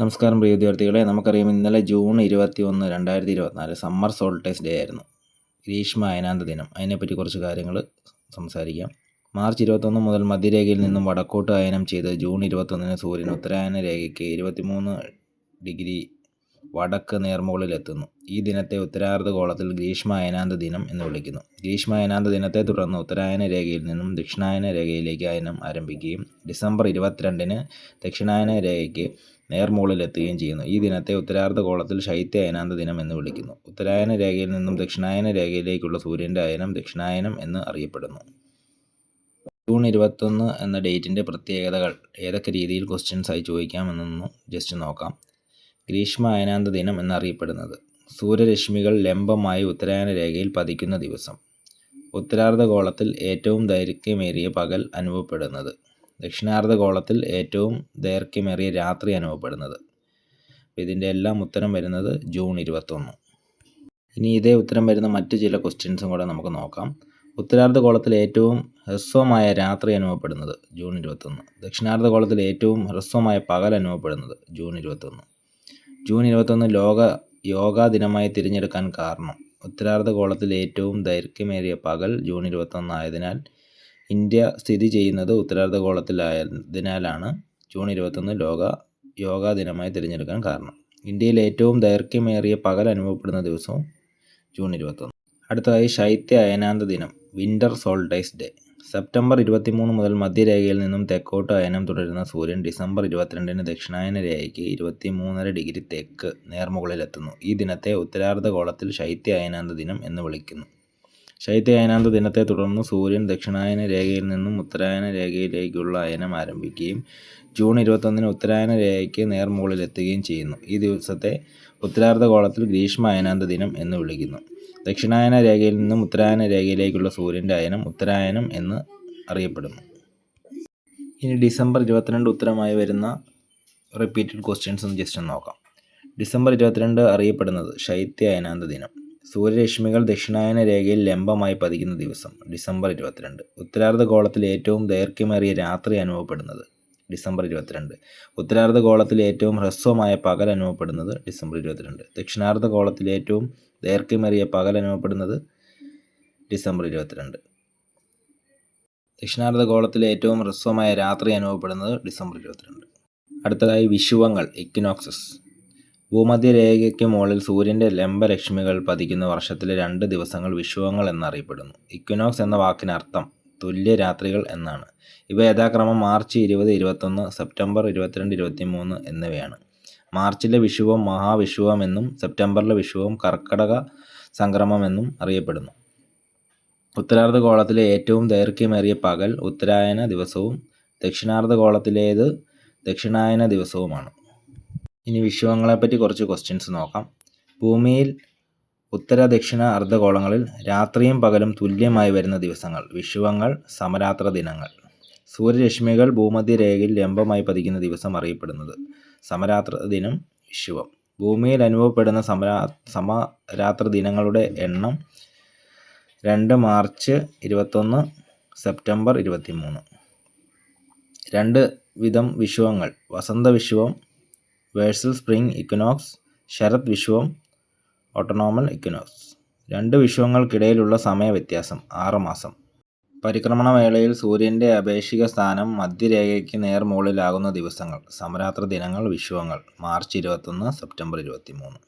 നമസ്കാരം പ്രിയ വിദ്യാർത്ഥികളെ. നമുക്കറിയാം ഇന്നലെ ജൂൺ ഇരുപത്തി ഒന്ന് രണ്ടായിരത്തി ഇരുപത്തിനാല് സമ്മർ സോൾട്ടേസ് ഡേ ആയിരുന്നു. ഗ്രീഷ്മ അയനാന്ത ദിനം. അതിനെപ്പറ്റി കുറച്ച് കാര്യങ്ങൾ സംസാരിക്കാം. മാർച്ച് ഇരുപത്തൊന്ന് മുതൽ മധ്യരേഖയിൽ നിന്നും വടക്കോട്ട് അയനം ചെയ്ത് ജൂൺ ഇരുപത്തൊന്നിന് സൂര്യൻ ഉത്തരായന രേഖയ്ക്ക് ഇരുപത്തിമൂന്ന് ഡിഗ്രി വടക്ക് നേർമുകളിലെത്തുന്നു ഈ ദിനത്തെ ഉത്തരാർദ്ധഗോളത്തിൽ ഗ്രീഷ്മ അയനാന്ത ദിനം എന്ന് വിളിക്കുന്നു. ഗ്രീഷ്മ അയനാന്ത ദിനത്തെ തുടർന്ന് ഉത്തരായന രേഖയിൽ നിന്നും ദക്ഷിണായന രേഖയിലേക്ക് അയനം ആരംഭിക്കുകയും ഡിസംബർ ഇരുപത്തിരണ്ടിന് ദക്ഷിണായന രേഖയ്ക്ക് നേർമുകളിലെത്തുകയും ചെയ്യുന്നു. ഈ ദിനത്തെ ഉത്തരാർദ്ധ ഉത്തരാർദ്ധഗോളത്തിൽ ശൈത്യ അയനാന്ത ദിനം എന്ന് വിളിക്കുന്നു. ഉത്തരായന രേഖയിൽ നിന്നും ദക്ഷിണായന രേഖയിലേക്കുള്ള സൂര്യന്റെ അയനം ദക്ഷിണായനം എന്ന് അറിയപ്പെടുന്നു. ജൂൺ ഇരുപത്തൊന്ന് എന്ന ഡേറ്റിന്റെ പ്രത്യേകതകൾ ഏതൊക്കെ രീതിയിൽ ക്വസ്റ്റ്യൻസ് ആയി ചോദിക്കാമെന്നൊന്ന് ജസ്റ്റ് നോക്കാം. ഗ്രീഷ്മ അയനാന്ത ദിനം എന്നറിയപ്പെടുന്നത്. സൂര്യരശ്മികൾ ലംബമായി ഉത്തരായന രേഖയിൽ പതിക്കുന്ന ദിവസം. ഉത്തരാർദ്ധഗോളത്തിൽ ഏറ്റവും ദൈർഘ്യമേറിയ പകൽ അനുഭവപ്പെടുന്നത്. ദക്ഷിണാർദ്ധഗോളത്തിൽ ഏറ്റവും ദൈർഘ്യമേറിയ രാത്രി അനുഭവപ്പെടുന്നത്. ഇതിന്റെ എല്ലാം ഉത്തരം വരുന്നത് ജൂൺ ഇരുപത്തൊന്ന്. ഇനി ഇതേ ഉത്തരം വരുന്ന മറ്റു ചില ക്വസ്റ്റ്യൻസും കൂടെ നമുക്ക് നോക്കാം. ഉത്തരാർദ്ധഗോളത്തിൽ ഏറ്റവും ഹ്രസ്വമായ രാത്രി അനുഭവപ്പെടുന്നത് ജൂൺ ഇരുപത്തൊന്ന്. ദക്ഷിണാർദ്ധഗോളത്തിൽ ഏറ്റവും ഹ്രസ്വമായ പകൽ അനുഭവപ്പെടുന്നത് ജൂൺ ഇരുപത്തൊന്ന്. ജൂൺ ഇരുപത്തൊന്ന് ലോക യോഗാ ദിനമായി തിരഞ്ഞെടുക്കാൻ കാരണം ഉത്തരാർദ്ധഗോളത്തിൽ ഏറ്റവും ദൈർഘ്യമേറിയ പകൽ ജൂൺ ഇരുപത്തൊന്നായതിനാൽ ഇന്ത്യ സ്ഥിതി ചെയ്യുന്നത് ഉത്തരാർദ്ധഗോളത്തിലായതിനാലാണ് ജൂൺ ഇരുപത്തൊന്ന് ലോക യോഗാ ദിനമായി തിരഞ്ഞെടുക്കാൻ കാരണം. ഇന്ത്യയിൽ ഏറ്റവും ദൈർഘ്യമേറിയ പകൽ അനുഭവപ്പെടുന്ന ദിവസവും ജൂൺ ഇരുപത്തൊന്ന്. അടുത്തതായി ശൈത്യ അയനാന്ത ദിനം വിന്റർ സോൾട്ടൈസ് ഡേ. സെപ്റ്റംബർ ഇരുപത്തിമൂന്ന് മുതൽ മധ്യരേഖയിൽ നിന്നും തെക്കോട്ട് അയനം തുടരുന്ന സൂര്യൻ ഡിസംബർ ഇരുപത്തിരണ്ടിന് ദക്ഷിണായന രേഖയ്ക്ക് ഇരുപത്തിമൂന്നര ഡിഗ്രി തെക്ക് നേർമുകളിലെത്തുന്നു. ഈ ദിനത്തെ ഉത്തരാർദ്ധഗോളത്തിൽ ശൈത്യ അയനാന്ത ദിനം എന്ന് വിളിക്കുന്നു. ശൈത്യ അയനാന്ത ദിനത്തെ തുടർന്ന് സൂര്യൻ ദക്ഷിണായന രേഖയിൽ നിന്നും ഉത്തരായന രേഖയിലേക്കുള്ള അയനം ആരംഭിക്കുകയും ജൂൺ ഇരുപത്തൊന്നിന് ഉത്തരായന രേഖയ്ക്ക് നേർമുകളിലെത്തുകയും ചെയ്യുന്നു. ഈ ദിവസത്തെ ഉത്തരാർദ്ധഗോളത്തിൽ ഗ്രീഷ്മ അയനാന്ത ദിനം എന്ന് വിളിക്കുന്നു. ദക്ഷിണായന രേഖയിൽ നിന്നും ഉത്തരായന രേഖയിലേക്കുള്ള സൂര്യന്റെ അയനം ഉത്തരായനം എന്ന് അറിയപ്പെടുന്നു. ഇനി ഡിസംബർ ഇരുപത്തിരണ്ട് ഉത്തരമായി വരുന്ന റിപ്പീറ്റഡ് ക്വസ്റ്റ്യൻസ് ഒന്ന് ജസ്റ്റ് നോക്കാം. ഡിസംബർ ഇരുപത്തിരണ്ട് അറിയപ്പെടുന്നത് ശൈത്യ അയനാന്ത ദിനം. സൂര്യരശ്മികൾ ദക്ഷിണായന രേഖയിൽ ലംബമായി പതിക്കുന്ന ദിവസം ഡിസംബർ ഇരുപത്തിരണ്ട്. ഉത്തരാർദ്ധഗോളത്തിൽ ഏറ്റവും ദൈർഘ്യമേറിയ രാത്രി അനുഭവപ്പെടുന്നത് ഡിസംബർ ഇരുപത്തിരണ്ട്. ഉത്തരാർദ്ധഗോളത്തിൽ ഏറ്റവും ഹ്രസ്വമായ പകൽ അനുഭവപ്പെടുന്നത് ഡിസംബർ ഇരുപത്തിരണ്ട്. ദക്ഷിണാർദ്ധഗോളത്തിൽ ഏറ്റവും ദൈർഘ്യമേറിയ പകൽ അനുഭവപ്പെടുന്നത് ഡിസംബർ ഇരുപത്തിരണ്ട്. ദക്ഷിണാർദ്ധഗോളത്തിൽ ഏറ്റവും ഹ്രസ്വമായ രാത്രി അനുഭവപ്പെടുന്നത് ഡിസംബർ ഇരുപത്തിരണ്ട്. അടുത്തതായി വിഷുവങ്ങൾ ഇക്വിനോക്സസ്. ഭൂമധ്യരേഖയ്ക്ക് മുകളിൽ സൂര്യന്റെ ലംബരശ്മികൾ പതിക്കുന്ന വർഷത്തിലെ രണ്ട് ദിവസങ്ങൾ വിഷുവങ്ങൾ എന്നറിയപ്പെടുന്നു. ഇക്വിനോക്സ് എന്ന വാക്കിനർത്ഥം തുല്യ രാത്രികൾ എന്നാണ്. ഇവ യഥാക്രമം മാർച്ച് ഇരുപത് ഇരുപത്തൊന്ന് സെപ്റ്റംബർ ഇരുപത്തിരണ്ട് ഇരുപത്തിമൂന്ന് എന്നിവയാണ്. മാർച്ചിലെ വിഷുവം മഹാവിഷുവം എന്നും സെപ്റ്റംബറിലെ വിഷുവം കർക്കടക സംക്രമം എന്നും അറിയപ്പെടുന്നു. ഉത്തരാർദ്ധഗോളത്തിലെ ഏറ്റവും ദൈർഘ്യമേറിയ പകൽ ഉത്തരായന ദിവസവും ദക്ഷിണാർദ്ധഗോളത്തിലേത് ദക്ഷിണായന ദിവസവുമാണ്. ഇനി വിഷുവങ്ങളെപ്പറ്റി കുറച്ച് ക്വസ്റ്റ്യൻസ് നോക്കാം. ഭൂമിയിൽ ഉത്തര ദക്ഷിണ അർദ്ധഗോളങ്ങളിൽ രാത്രിയും പകലും തുല്യമായി വരുന്ന ദിവസങ്ങൾ. വിഷുവങ്ങൾ സമരാത്ര ദിനങ്ങൾ. സൂര്യരശ്മികൾ ഭൂമധ്യരേഖയിൽ ലംബമായി പതിക്കുന്ന ദിവസം അറിയപ്പെടുന്നത്. സമരാത്ര ദിനം വിഷുവം. ഭൂമിയിൽ അനുഭവപ്പെടുന്ന സമരാ സമരാത്ര ദിനങ്ങളുടെ എണ്ണം രണ്ട് മാർച്ച് ഇരുപത്തൊന്ന് സെപ്റ്റംബർ ഇരുപത്തിമൂന്ന്. രണ്ട് വിധം വിഷുവങ്ങൾ. വസന്ത വിഷുവം വേഴ്സൽ സ്പ്രിംഗ് ഇക്കനോക്സ് ശരത് വിശ്വം ഓട്ടോണോമൽ ഇക്വിനോക്സ്. രണ്ട് വിഷുവങ്ങൾക്കിടയിലുള്ള സമയ വ്യത്യാസം ആറ് മാസം. പരിക്രമണവേളയിൽ സൂര്യന്റെ അപേക്ഷിക സ്ഥാനം മധ്യരേഖയ്ക്ക് നേർമുകളിലാകുന്ന ദിവസങ്ങൾ സമരാത്ര ദിനങ്ങൾ വിഷുവങ്ങൾ മാർച്ച് ഇരുപത്തൊന്ന് സെപ്റ്റംബർ ഇരുപത്തിമൂന്ന്.